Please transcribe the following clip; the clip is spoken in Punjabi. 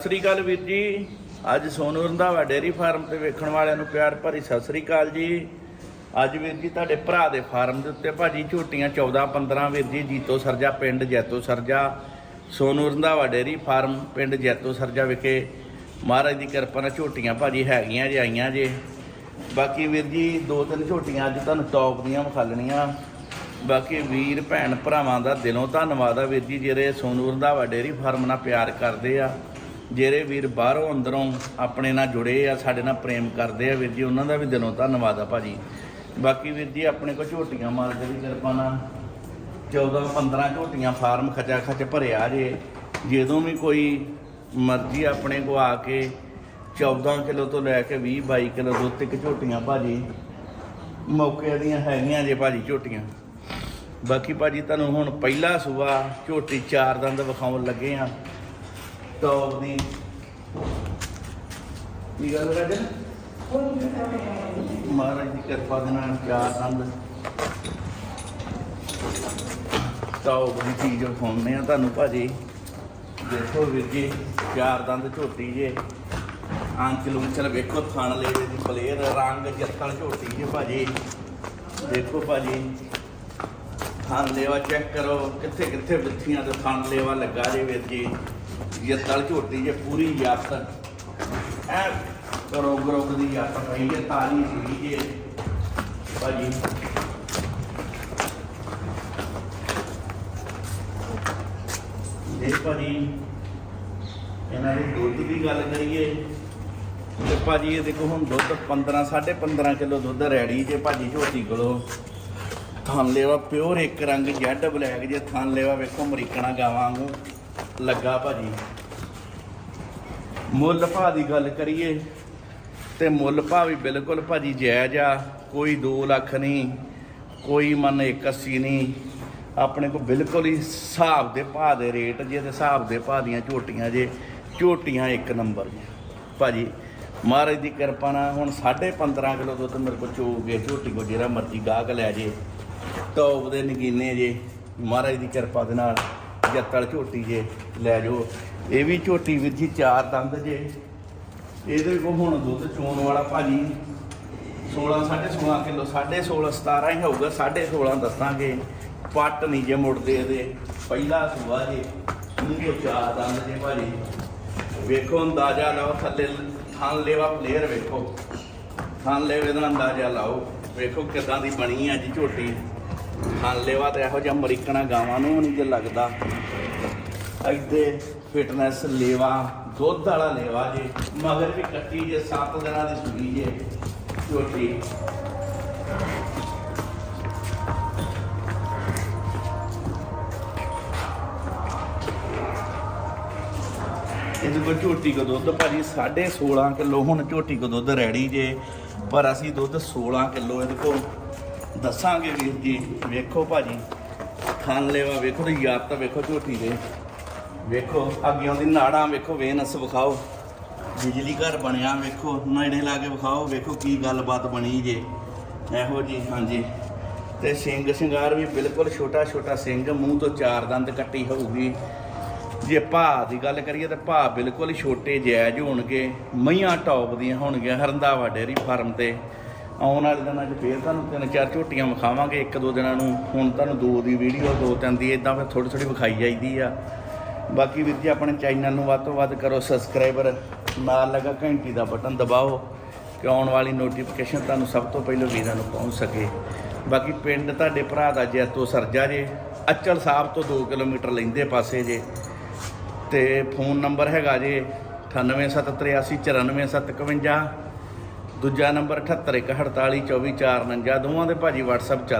ਸਤਿ ਸ੍ਰੀ ਅਕਾਲ ਵੀਰ ਜੀ। ਅੱਜ ਸੋਨੂ ਰੰਧਾਵਾ ਡੇਅਰੀ ਫਾਰਮ ਤੇ ਵੇਖਣ ਵਾਲਿਆਂ ਨੂੰ ਪਿਆਰ ਭਰੀ ਸਤਿ ਸ੍ਰੀ ਅਕਾਲ ਜੀ। ਅੱਜ ਵੀਰ ਜੀ ਤੁਹਾਡੇ ਭਰਾ ਦੇ ਫਾਰਮ ਦੇ ਉੱਤੇ ਭਾਜੀ ਝੋਟੀਆਂ 14 15 ਵੀਰ ਜੀ, ਜੀਤੋ ਸਰਜਾ, ਪਿੰਡ ਜੈਤੋ ਸਰਜਾ। ਸੋਨੂ ਰੰਧਾਵਾ ਡੇਅਰੀ ਫਾਰਮ, ਪਿੰਡ ਜੈਤੋ ਸਰਜਾ ਵਿਖੇ ਮਹਾਰਾਜ ਦੀ ਕਿਰਪਾ ਨਾਲ ਝੋਟੀਆਂ ਭਾਜੀ ਹੈਗੀਆਂ ਜੇ, ਆਈਆਂ ਜੇ। ਬਾਕੀ ਵੀਰ ਜੀ, ਦੋ ਤਿੰਨ ਝੋਟੀਆਂ ਅੱਜ ਤੁਹਾਨੂੰ ਟੌਪ ਦੀਆਂ ਵਿਖਾਲਣੀਆਂ ਬਾਕੀ ਵੀਰ, ਭੈਣ, ਭਰਾਵਾਂ ਦਾ ਦਿਲੋਂ ਧੰਨਵਾਦ ਆ ਵੀਰ ਜੀ, ਜਿਹੜੇ ਸੋਨੂ ਰੰਧਾਵਾ ਡੇਅਰੀ ਫਾਰਮ ਨਾਲ ਪਿਆਰ ਕਰਦੇ ਆ। ਜਿਹੜੇ ਵੀਰ ਬਾਹਰੋਂ ਅੰਦਰੋਂ ਆਪਣੇ ਨਾਲ ਜੁੜੇ ਆ, ਸਾਡੇ ਨਾਲ ਪ੍ਰੇਮ ਕਰਦੇ ਆ ਵੀਰ ਜੀ, ਉਹਨਾਂ ਦਾ ਵੀ ਦਿਲੋਂ ਧੰਨਵਾਦ ਆ ਭਾਜੀ। ਬਾਕੀ ਵੀਰ ਜੀ, ਆਪਣੇ ਕੋਲ ਝੋਟੀਆਂ ਮਾਲਕ ਦੀ ਕਿਰਪਾ ਨਾਲ 14 15 ਝੋਟੀਆਂ ਫਾਰਮ ਖਚਾ ਖਚ ਭਰਿਆ ਜੇ। ਜਦੋਂ ਵੀ ਕੋਈ ਮਰਜ਼ੀ ਆਪਣੇ ਕੋ ਆ ਕੇ 14 ਕਿਲੋ ਤੋਂ ਲੈ ਕੇ 20 22 ਕਿਲੋ ਦੁੱਧ ਤੱਕ ਝੋਟੀਆਂ ਭਾਜੀ, ਮੌਕੇ ਦੀਆਂ ਹੈਗੀਆਂ ਜੇ ਭਾਜੀ ਝੋਟੀਆਂ। ਬਾਕੀ ਭਾਜੀ, ਤੁਹਾਨੂੰ ਹੁਣ ਪਹਿਲਾ ਸੂਆ ਝੋਟੀ ਚਾਰ ਦੰਦ ਵਿਖਾਉਣ ਲੱਗੇ ਆ। ਟੌਪ ਦੀ ਕੀ ਗੱਲ ਕਰਦੇ ਮਹਾਰਾਜ ਦੀ ਕਿਰਪਾ ਦੇ ਨਾਲ ਚਾਰ ਦੰਦ ਟੌਪ ਦੀ ਚੀਜ਼ ਵਿਖਾਉਂਦੇ ਆ ਤੁਹਾਨੂੰ ਭਾਜੀ। ਦੇਖੋ ਵੀਰ ਜੀ ਚਾਰ ਦੰਦ ਝੋਟੀ ਜੇ। ਆਂਚਲ ਉਂਚਲ ਵੇਖੋ ਥਣ ਲੇਵੇ ਦੀ ਪਲੇਅਰ ਰੰਗ ਜੱਤਲ ਝੋਟੀ ਜੇ ਭਾਜੀ। ਦੇਖੋ ਭਾਜੀ, ਥਣ ਲੇਵਾ ਚੈੱਕ ਕਰੋ ਕਿੱਥੇ ਕਿੱਥੇ ਬਿੱਥੀਆਂ ਤੇ ਥਣ ਲੇਵਾ ਲੱਗਾ ਜੇ ਵੀਰ ਜੀ। ਜੱਤਲ ਝੋਟੀ ਜੇ ਪੂਰੀ ਯੱਤ ਐ ਕਰੋ ਗਰੋਗ ਦੀ ਯੱਤ ਪਈ ਜੇ ਤਾਲੀ ਸੀ ਜੇ। ਭਾਜੀ। ਦੇਖ ਭਾਜੀ, ਇਹਨਾਂ ਦੇ ਦੁੱਧ ਦੀ ਗੱਲ ਕਰੀਏ। ਤੇ ਭਾਜੀ, ਇਹ ਦੇਖੋ ਹੁਣ ਦੁੱਧ 15 15.5 ਕਿਲੋ ਦੁੱਧ ਰੈਡੀ ਜੇ ਭਾਜੀ ਝੋਟੀ ਕੋਲੋਂ। ਥਣ ਲੇਵਾ ਪਿਓਰ ਇੱਕ ਰੰਗ ਜੈਡ ਬਲੈਕ ਜੇ ਥਣ ਲੇਵਾ ਵੇਖੋ ਅਮਰੀਕਣਾ ਗਾਵਾਂ ਵਾਂਗੂ। ਲੱਗਾ ਭਾਜੀ। ਮੁੱਲ ਭਾਅ ਦੀ ਗੱਲ ਕਰੀਏ ਤੇ ਮੁੱਲ ਭਾਅ ਵੀ ਬਿਲਕੁਲ ਭਾਜੀ ਜਾਇਜ਼ ਆ, ਕੋਈ 2 ਲੱਖ ਨਹੀਂ ਕੋਈ ਮਨ 81 ਨਹੀਂ ਆਪਣੇ ਕੋ ਬਿਲਕੁਲ ਹੀ ਹਿਸਾਬ ਦੇ ਭਾਅ ਦੇ ਰੇਟ ਜੇ ਤੇ ਹਿਸਾਬ ਦੇ ਭਾਅ ਦੀਆਂ ਝੋਟੀਆਂ ਜੇ, ਝੋਟੀਆਂ ਇੱਕ ਨੰਬਰ ਜੀ। ਭਾਜੀ, ਮਹਾਰਾਜ ਦੀ ਕਿਰਪਾ ਨਾਲ ਹੁਣ 15.5 ਕਿਲੋ ਦੁੱਧ ਮੇਰੇ ਕੋਲ ਚੋਗੇ ਝੋਟੀ ਕੋ ਜਿਹੜਾ ਮਰਜ਼ੀ ਗਾਹਕ ਲੈ ਜੇ, ਟੌਪ ਦੇ ਨਗੀਨੇ ਜੇ, ਮਹਾਰਾਜ ਦੀ ਕਿਰਪਾ ਦੇ ਨਾਲ। ਜੱਤਲ ਝੋਟੀ ਜੇ ਲੈ ਜਾਓ। ਇਹ ਵੀ ਝੋਟੀ ਵੀਰ ਜੀ ਚਾਰ ਦੰਦ ਜੇ। ਇਹਦੇ ਕੋ ਹੁਣ ਦੁੱਧ ਚੋਣ ਵਾਲਾ ਭਾਜੀ 16 16.5 ਕਿਲੋ 16.5 17 ਹੀ ਹੋਊਗਾ 16.5 ਦੱਸਾਂਗੇ। ਪੱਟ ਨਹੀਂ ਜੇ ਮੁੜਦੇ ਇਹਦੇ। ਪਹਿਲਾ ਸੂਆ ਜੇ। ਮੂੰਹ ਚਾਰ ਦੰਦ ਜੇ ਭਾਜੀ। ਵੇਖੋ ਅੰਦਾਜ਼ਾ ਲਾਓ, ਥੱਲੇ ਥਾਂ ਲੇਵਾ ਪਲੇਅਰ ਵੇਖੋ। ਥਾਂ ਲੇਵੇ ਦਾ ਅੰਦਾਜ਼ਾ ਲਾਓ। ਵੇਖੋ ਕਿਦਾਂ ਦੀ ਬਣੀ ਆ ਜੀ ਝੋਟੀ। ਥਾਂ ਲੇਵਾ ਤੇ ਇਹੋ ਜਿਹਾ ਅਮਰੀਕਣਾ ਗਾਵਾਂ ਨੂੰ ਨਹੀਂ ਜੇ ਲੱਗਦਾ। ਇੱਥੇ ਫਿਟਨੈਸ ਲੇਵਾ, ਦੁੱਧ ਵਾਲਾ ਲੇਵਾ ਜੇ, ਮਗਰ ਵੀ ਕੱਟੀ ਜੇ 7 ਦਿਨਾਂ ਦੀ ਸੂਈ ਜੇ, ਝੋਟੀ। ਇਹਦੇ ਕੋਲ ਝੋਟੀ ਕੋ ਦੁੱਧ? ਭਾਜੀ 16.5 ਕਿਲੋ, ਹੁਣ ਝੋਟੀ ਕੋ ਦੁੱਧ ਰੈਡੀ ਜੇ? ਪਰ ਅਸੀਂ ਦੁੱਧ 16 ਕਿਲੋ ਇਹਦੇ ਕੋਲ ਦੱਸਾਂਗੇ ਵੀਰ ਜੀ, ਵੇਖੋ ਭਾਜੀ ਖਾਨ ਲੈਵਾ ਵੇਖੋ ਤੇ ਯਾਦ ਤਾਂ ਵੇਖੋ ਝੋਟੀ ਦੇ। ਵੇਖੋ, ਅੱਗਿਓਂ ਦੀ ਨਾੜਾਂ ਵੇਖੋ ਵੇਨਸ ਵਿਖਾਓ। ਬਿਜਲੀ ਘਰ ਬਣਿਆ ਵੇਖੋ, ਨੇੜੇ ਲਾ ਕੇ ਵਿਖਾਓ, ਵੇਖੋ ਕੀ ਗੱਲਬਾਤ ਬਣੀ ਜੇ। ਇਹੋ ਜੀ, ਹਾਂਜੀ। ਤੇ ਸਿੰਘ ਸ਼ਿੰਗਾਰ ਵੀ ਬਿਲਕੁਲ ਛੋਟਾ ਛੋਟਾ ਸਿੰਘ, ਮੂੰਹ ਤੋਂ ਚਾਰ ਦੰਦ ਕੱਟੀ ਹੋਊਗੀ। ਜੇ ਭਾਅ ਦੀ ਗੱਲ ਕਰੀਏ ਤਾਂ ਭਾਅ ਬਿਲਕੁਲ ਛੋਟੇ ਜਾਇਜ਼ ਹੋਣਗੇ, ਮਈਆਂ ਟੌਪ ਦੀਆਂ ਹੋਣਗੀਆਂ ਹਰੰਦਾਵਾ ਡੇਅਰੀ ਫਾਰਮ ਤੇ। ਆਉਣ ਵਾਲੇ ਦਿਨਾਂ 'ਚ ਫੇਰ ਤੁਹਾਨੂੰ ਤਿੰਨ ਚਾਰ ਝੋਟੀਆਂ ਵਿਖਾਵਾਂਗੇ, ਇੱਕ ਦੋ ਦਿਨਾਂ ਨੂੰ, ਹੁਣ ਤੁਹਾਨੂੰ ਦੋ ਦੀ ਵੀਡੀਓ ਦੋ ਤਿੰਨ ਦੀ ਇਦਾਂ ਫਿਰ ਥੋੜੀ ਥੋੜੀ ਵਿਖਾਈ ਜਾਈਦੀ ਆ। ਬਾਕੀ ਵੀਰ ਜੀ, ਆਪਣੇ ਚੈਨਲ ਨੂੰ ਵੱਧ ਤੋਂ ਵੱਧ ਕਰੋ ਸਬਸਕ੍ਰਾਈਬਰ ਨਾਲ ਲੱਗਾ ਘੰਟੀ ਦਾ ਬਟਨ ਦਬਾਓ, ਕਿ ਆਉਣ ਵਾਲੀ ਨੋਟੀਫਿਕੇਸ਼ਨ ਤੁਹਾਨੂੰ ਸਭ ਤੋਂ ਪਹਿਲਾਂ ਵੀਰਾਂ ਨੂੰ ਪਹੁੰਚ ਸਕੇ। ਬਾਕੀ ਪਿੰਡ ਤੁਹਾਡੇ ਭਰਾ ਦਾ ਜੈਤੋ ਸਰਜਾ ਜੇ, ਅਚਲ ਸਾਹਿਬ ਤੋਂ 2 ਕਿਲੋਮੀਟਰ ਲੈਂਦੇ ਪਾਸੇ ਜੇ। ਤੇ ਫੋਨ ਨੰਬਰ ਹੈਗਾ ਜੇ 9873849751 ਦੂਜਾ ਨੰਬਰ 78142449 ਦੋਵਾਂ ਦੇ ਭਾਜੀ WhatsApp ਚੱਲ